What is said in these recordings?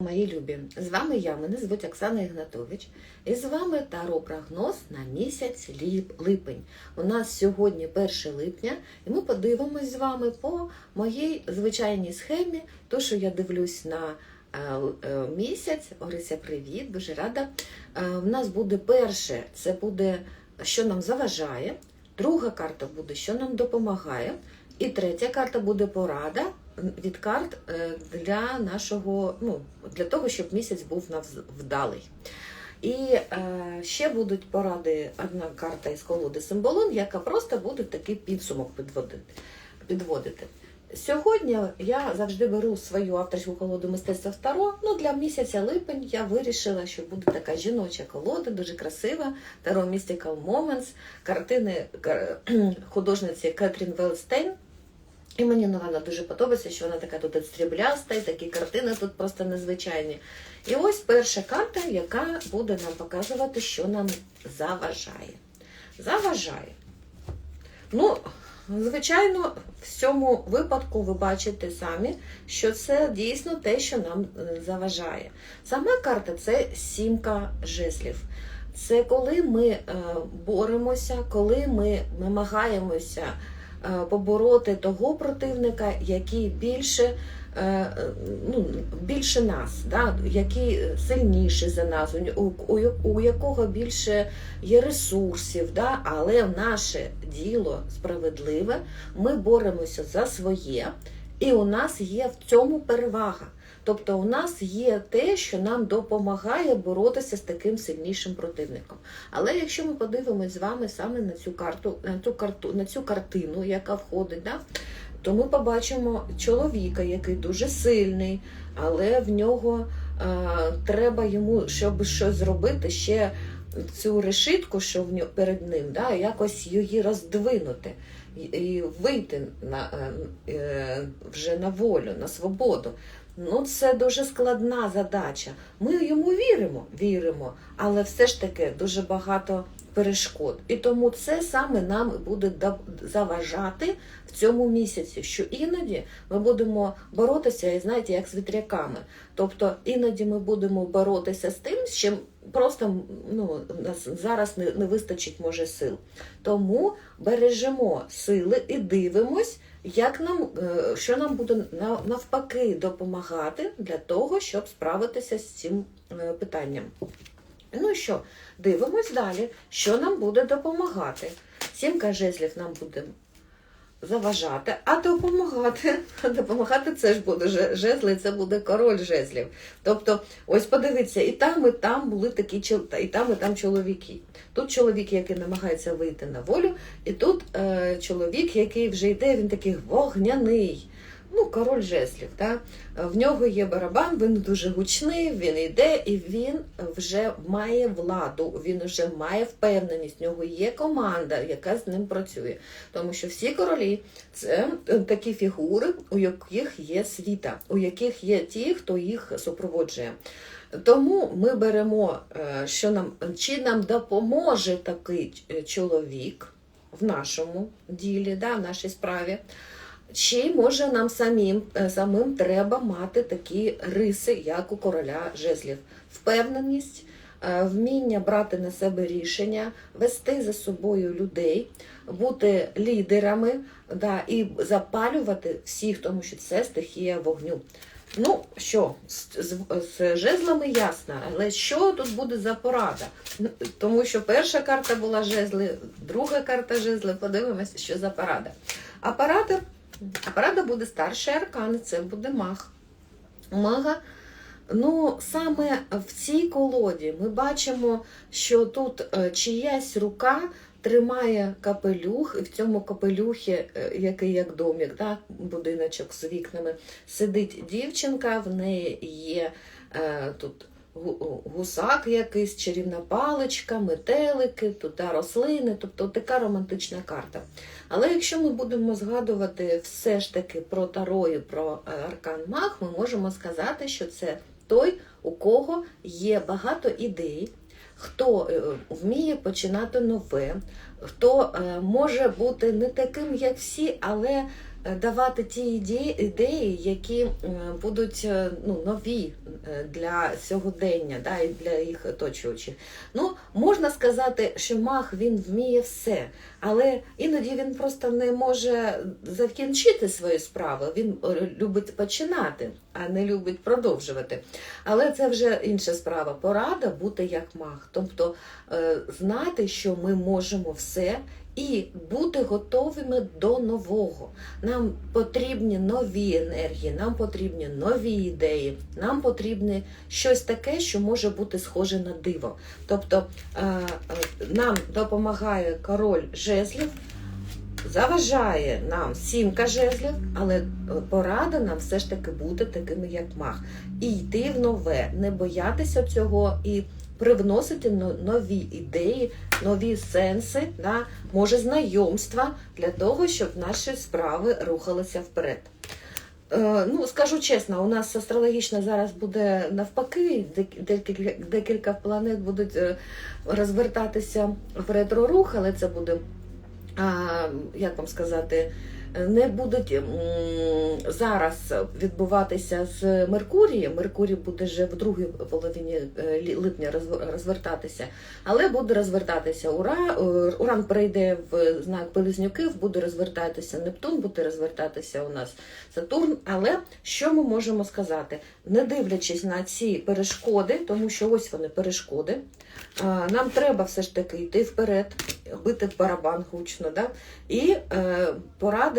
Мої любі, з вами я, мене звуть Оксана Ігнатович, і з вами таро прогноз на місяць липень. У нас сьогодні 1 липня, і ми подивимось з вами по моїй звичайній схемі, то, що я дивлюсь на е, е, місяць. Орися, привіт, дуже рада. Е, В нас буде перше, це буде, що нам заважає. Друга карта буде, що нам допомагає. І третя карта буде порада від карт е, для нашого, ну, для того, щоб місяць був вдалий. І е, ще будуть поради одна карта із колоди Символон, яка просто буде такий підсумок підводити. підводити. Сьогодні я завжди беру свою авторську колоду мистецтва Таро. Ну, для місяця липень я вирішила, що буде така жіноча колода, дуже красива. Таро Mystical Moments, картини художниці Кетрін Велстейн. І мені вона дуже подобається, що вона така тут стрібляста, і такі картини тут просто незвичайні. І ось перша карта, яка буде нам показувати, що нам заважає. Заважає. Ну, звичайно, в цьому випадку ви бачите самі, що це дійсно те, що нам е, заважає. Сама карта це сімка жезлів. Це коли ми е, боремося, коли ми намагаємося побороти того противника, який більше, е, е, ну, більше нас, да, який сильніший за нас, у, у якого більше є ресурсів, да, але наше діло справедливе, ми боремося за своє, і у нас є в цьому перевага. Тобто у нас є те, що нам допомагає боротися з таким сильнішим противником. Але якщо ми подивимось з вами саме на цю карту, на цю карту, на цю картину, яка входить, да, то ми побачимо чоловіка, який дуже сильний, але в нього е, треба йому, щоб щось зробити, ще цю решітку, що в нього перед ним, да, якось її роздвинути і, і вийти на, е, е, вже на волю, на свободу. Ну, це дуже складна задача. Ми йому віримо, віримо, але все ж таки дуже багато перешкод. І тому це саме нам буде заважати в цьому місяці, що іноді ми будемо боротися, і знаєте, як з вітряками. Тобто іноді ми будемо боротися з тим, з чим просто ну, нас зараз не, не вистачить може сил. Тому бережемо сили і дивимось, як нам, е, що нам буде навпаки допомагати для того, щоб справитися з цим е, питанням. Ну що, дивимось далі, що нам буде допомагати. Сімка жезлів нам буде заважати, а допомагати. Допомагати це ж буде жезли, це буде король жезлів. Тобто, ось подивіться, і там, і там були такі і там, і там чоловіки. Тут чоловік, який намагається вийти на волю, і тут е, чоловік, який вже йде, він такий вогняний. Ну, король жезлів. Да? В нього є барабан, він дуже гучний, він йде і він вже має владу, він вже має впевненість, в нього є команда, яка з ним працює. Тому що всі королі це е, такі фігури, у яких є світа, у яких є ті, хто їх супроводжує. Тому ми беремо, е, що нам чи нам допоможе такий е, чоловік в нашому ділі, да, в нашій справі. Чи може нам самим, е, самим треба мати такі риси, як у короля жезлів? Впевненість, е, вміння брати на себе рішення, вести за собою людей, бути лідерами да, і запалювати всіх, тому що це стихія вогню. Ну що, з, з, з жезлами ясно, але що тут буде за порада? Тому що перша карта була жезли, друга карта жезли, подивимося, що за порада. А порада а порада буде старший аркан, це буде маг. Мага, ну саме в цій колоді ми бачимо, що тут е, чиясь рука тримає капелюх, і в цьому капелюхі, е, який як домік, да, будиночок з вікнами, сидить дівчинка, в неї є е, тут гусак якийсь, чарівна паличка, метелики, тут рослини, тобто така романтична карта. Але якщо ми будемо згадувати все ж таки про Таро і про е, Аркан Маг, ми можемо сказати, що це той, у кого є багато ідей, хто е, вміє починати нове, хто е, може бути не таким, як всі, але давати ті ідеї, які е, будуть е, ну, нові е, для сьогодення да, і для їх оточуючих. Ну, можна сказати, що маг він вміє все, але іноді він просто не може закінчити свої справи. Він е, любить починати, а не любить продовжувати. Але це вже інша справа. Порада бути як маг, тобто е, знати, що ми можемо все. І бути готовими до нового. Нам потрібні нові енергії, нам потрібні нові ідеї, нам потрібне щось таке, що може бути схоже на диво. Тобто е, е, нам допомагає король жезлів, заважає нам сімка жезлів, але е, порада нам все ж таки бути такими, як маг. І йти в нове, не боятися цього і привносити нові ідеї, нові сенси, да, може знайомства для того, щоб наші справи рухалися вперед. Е, Ну, скажу чесно, у нас астрологічно зараз буде навпаки, декілька, планет будуть е, розвертатися в ретро-рух, але це буде, як вам сказати, не будуть зараз відбуватися з Меркурієм. Меркурій буде вже в другій половині е, липня розвертатися, але буде розвертатися Ура, е, Уран перейде в знак Близнюків, буде розвертатися Нептун, буде розвертатися у нас Сатурн. Але що ми можемо сказати? Не дивлячись на ці перешкоди, тому що ось вони перешкоди. Нам треба все ж таки йти вперед, бити в барабан гучно, да? і е,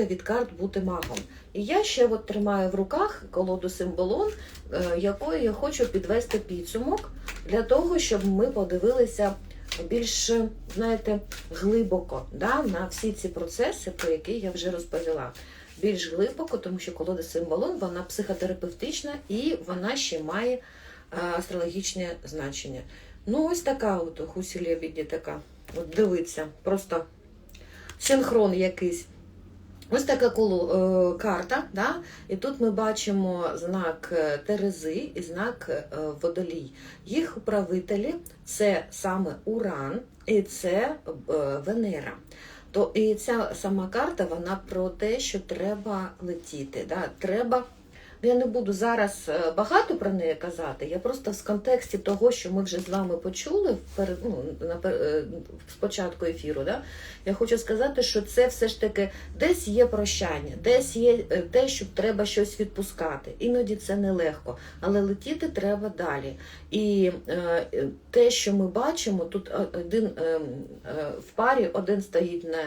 порада від карт бути магом. І я ще от тримаю в руках колоду символон, е, якою я хочу підвести підсумок для того, щоб ми подивилися більш, знаєте, глибоко да, на всі ці процеси, про які я вже розповіла. Більш глибоко, тому що колода символон вона психотерапевтична і вона ще має е, астрологічне значення. Ну, ось така от Хусі Лебіді така. От дивиться, просто синхрон якийсь. Ось така коло, е, карта, да? і тут ми бачимо знак е, Терези і знак е, Водолій. Їх управителі це саме Уран і це Венера. То і ця сама карта вона про те, що треба летіти. Да? Треба. Я не буду зараз е, багато про неї казати. Я просто в контексті того, що ми вже з вами почули перед ну, на пер- е, спочатку ефіру. Да? Я хочу сказати, що це все ж таки десь є прощання, десь є е, те, що треба щось відпускати. Іноді це нелегко, але летіти треба далі. І е, те, що ми бачимо, тут один е, е, в парі один стоїть на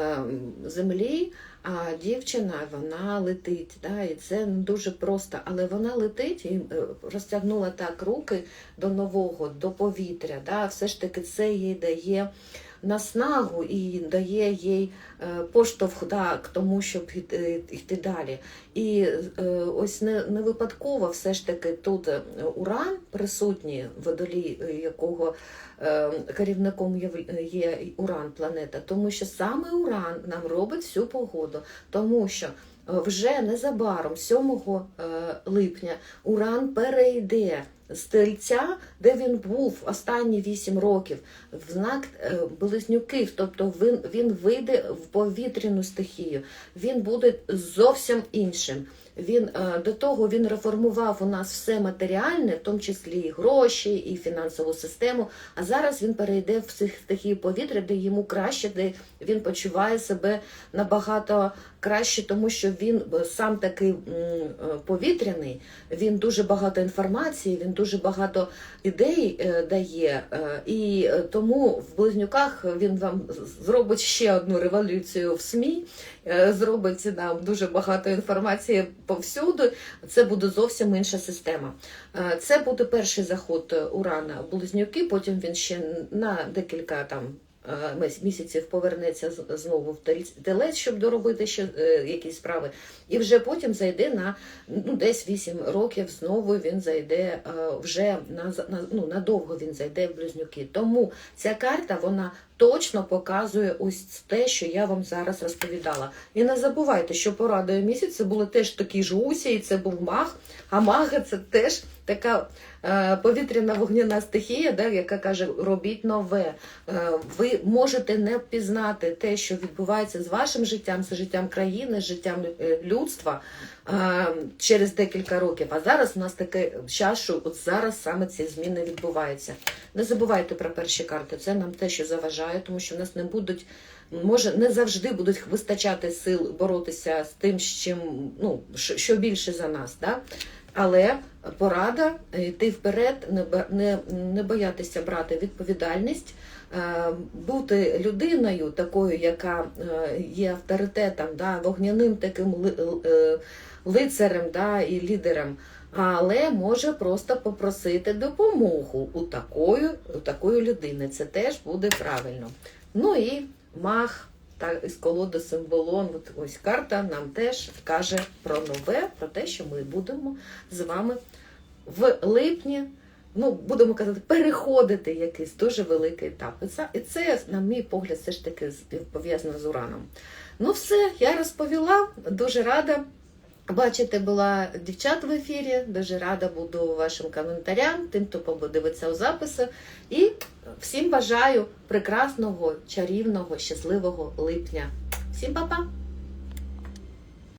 е, землі, а дівчина вона летить. Да? І це дуже просто, але вона летить і е, розтягнула так руки до нового, до повітря. Да? Все ж таки це їй дає наснагу і дає їй е, поштовх да, к тому, щоб йти, йти далі. І е, ось не, не випадково все ж таки тут е, Уран присутній, водолій, е, якого е, керівником є Уран планета, тому що саме Уран нам робить всю погоду, тому що. Е, Вже незабаром, 7 е, липня, Уран перейде з тельця, де він був останні 8 років, в знак е, близнюків, тобто він, він вийде в повітряну стихію, він буде зовсім іншим. Він до того він реформував у нас все матеріальне, в тому числі і гроші, і фінансову систему. А зараз він перейде в цих стихію повітря, де йому краще, де він почуває себе набагато краще, тому що він е, сам такий е, повітряний, він дуже багато інформації, він дуже багато ідей е, дає. І тому в близнюках він вам зробить ще одну революцію в СМІ, зробить нам дуже багато інформації повсюду. Це буде зовсім інша система. Це буде перший заход Урана в близнюки, потім він ще на декілька там. Е, Місяців повернеться знову в телець, щоб доробити ще е, якісь справи, і вже потім зайде на ну, десь 8 років. Знову він зайде е, вже на, на ну надовго він зайде в близнюки. Тому ця карта вона точно показує ось те, що я вам зараз розповідала. І не забувайте, що порадою місяць це були теж такі ж усі, і це був маг. А мага це теж така е, повітряна вогняна стихія, да, яка каже: робіть нове. Е, ви можете не впізнати те, що відбувається з вашим життям, з життям країни, з життям е, людства через декілька років. А зараз у нас таке час, що от зараз саме ці зміни відбуваються. Не забувайте про перші карти. Це нам те, що заважає, тому що в нас не будуть. Може, не завжди будуть вистачати сил боротися з тим, з чим ну що більше за нас, да? але порада йти вперед, не не, боятися брати відповідальність, е, бути людиною такою, яка е, є авторитетом, да, вогняним таким е, лицарем да, і лідером. Але може просто попросити допомогу у такої, у такої людини. Це теж буде правильно. Ну і маг та із колоди символон. От ось карта нам теж каже про нове, про те, що ми будемо з вами в липні. Ну, будемо казати, переходити якийсь дуже великий етап. І це, і це, на мій погляд, все ж таки пов'язано з ураном. Ну, все, я розповіла, дуже рада. Бачите, була дівчат в ефірі. Дуже рада буду вашим коментарям, тим, хто подивиться у записи. І всім бажаю прекрасного, чарівного, щасливого липня. Всім па-па!